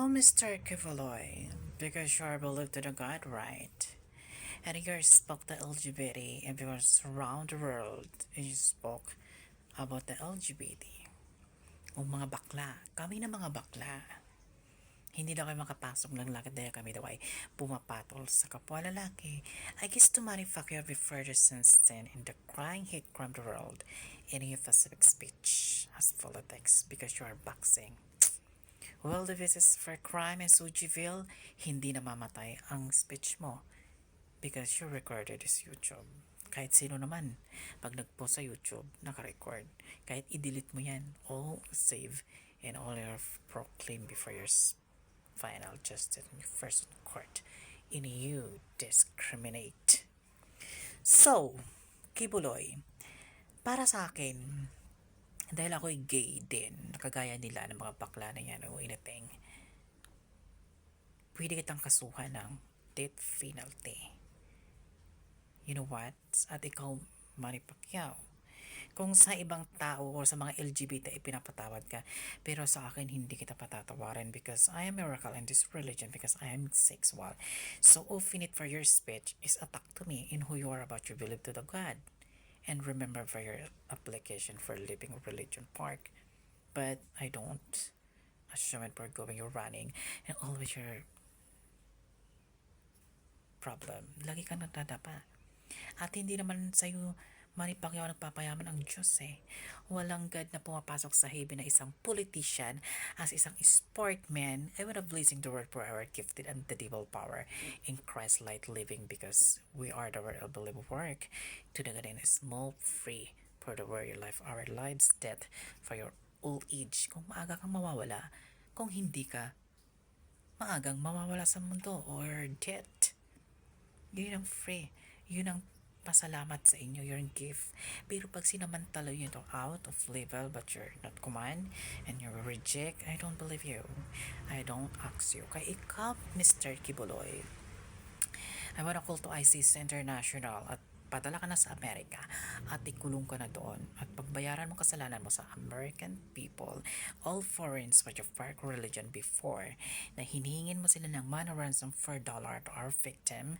Oh, Mr. Kivaloy, because you are believed to the God, right? And you spoke the LGBT and because around the world you spoke about the LGBT. O mga bakla, kami na mga bakla. Hindi daw kayo makapasok ng lakad dahil kami daw ay pumapatol sa kapwa lalaki. I guess to manufacture every further sense then in the crying hate crime the world in your specific speech as politics because you are boxing. Well, the visits for crime in Sujiville, hindi namamatay ang speech mo because you recorded this YouTube. Kahit sino naman, pag nagpost sa YouTube, nakarecord. Kahit i-delete mo yan, all save and all your proclaim before your final justice in your first court. In you discriminate. So, Kibuloy, para sa akin, dahil ako'y gay din, nakagaya nila ng mga bakla na yan o anything, pwede kitang kasuhan ng death penalty. You know what? At ikaw, Manny Pacquiao. Kung sa ibang tao o sa mga LGBT ay pinapatawad ka, pero sa akin hindi kita patatawarin because I am miracle in this religion because I am sexual. So often it for your speech is attack to me in who you are about your belief to the God. And remember for your application for living religion park. But I don't assume it for going or running and always your problem. Lagi kang nagdadapa. At hindi naman sa'yo manipakyaw nagpapayaman ang Diyos eh. Walang God na pumapasok sa heaven na isang politician as isang sportman I would have blazing the word for our gifted and the devil power in Christ light living because we are the word of believe work to the God in a small free for the word your life our lives death for your old age kung maaga kang mawawala kung hindi ka maagang mawawala sa mundo or death yun ang free. Yun ang pasalamat sa inyo, your gift. Pero pag sinamantala yun ito out of level but you're not command and you reject, I don't believe you. I don't ask you. Kaya ikaw, Mr. Kibuloy, I wanna call to ICC International at padala ka na sa Amerika at ikulong ka na doon at pagbayaran mo kasalanan mo sa American people all foreigners for your dark religion before na hinihingin mo sila ng money ransom for dollar to our victim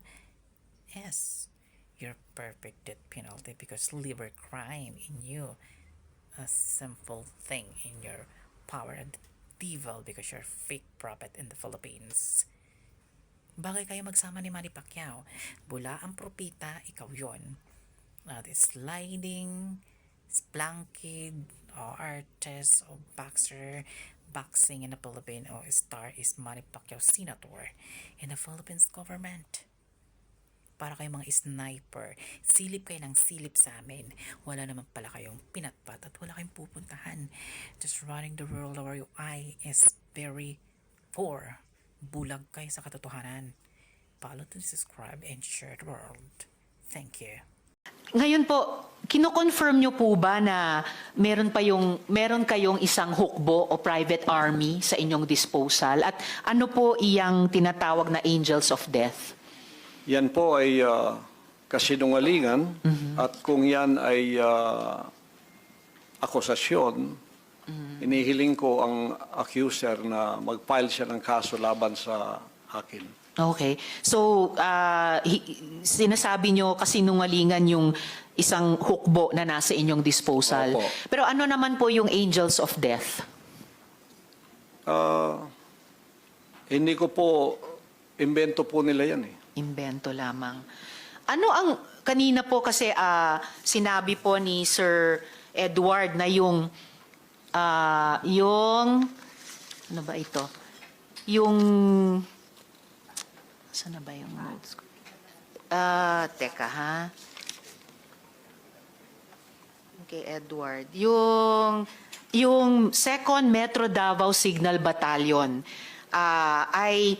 Yes, your perfect death penalty because liver crime in you. A simple thing in your power and devil because you're fake prophet in the Philippines. Bagay kayo magsama ni Manny Pacquiao. Bula ang propita, ikaw yon. At sliding, splankid, o artist, o boxer, boxing in the Philippines, o star is Manny Pacquiao senator in the Philippines government para kayong mga sniper. Silip kayo ng silip sa amin. Wala naman pala kayong pinatpat at wala kayong pupuntahan. Just running the world over your eye is very poor. Bulag kayo sa katotohanan. Follow to subscribe and share the world. Thank you. Ngayon po, kino-confirm nyo po ba na meron pa yung meron kayong isang hukbo o private army sa inyong disposal at ano po iyang tinatawag na angels of death? Yan po ay ah, kasinungalingan at kung yan ay ah, akusasyon, inihiling ko ang accuser na mag-file siya ng kaso laban sa akin. Okay. So, hi- sinasabi nyo kasinungalingan yung isang hukbo na nasa inyong disposal. Opo. Pero ano naman po yung angels of death? Ah, hindi ko po, invento po nila yan eh. Imbento lamang. Ano ang kanina po kasi ah, sinabi po ni Sir Edward na yung ah, yung ano ba ito? Yung saan na ba yung notes ko? Ah, teka ha. Okay, Edward. Yung yung Second Metro Davao Signal Battalion ah, ay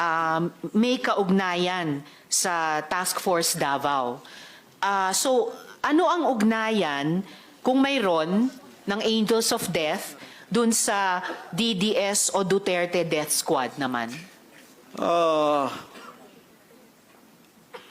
um, may kaugnayan sa Task Force Davao. Ah, so, ano ang ugnayan kung mayroon ng Angels of Death dun sa DDS o Duterte Death Squad naman? Ah,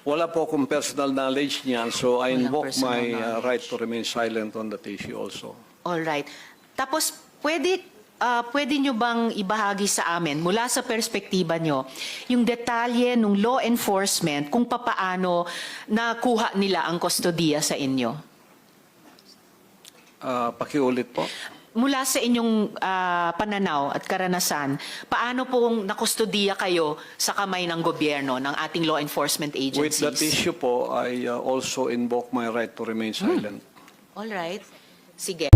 wala po akong personal knowledge niyan, so I invoke my knowledge. right to remain silent on that issue also. All right. Tapos, pwede, ah, pwede nyo bang ibahagi sa amin, mula sa perspektiba nyo, yung detalye ng law enforcement kung papaano nakuha nila ang kustodiya sa inyo? Ah, pakiulit po. Mula sa inyong ah, pananaw at karanasan, paano pong nakustodiya kayo sa kamay ng gobyerno, ng ating law enforcement With agencies? that issue po, I uh, also invoke my right to remain silent. All right. Sige.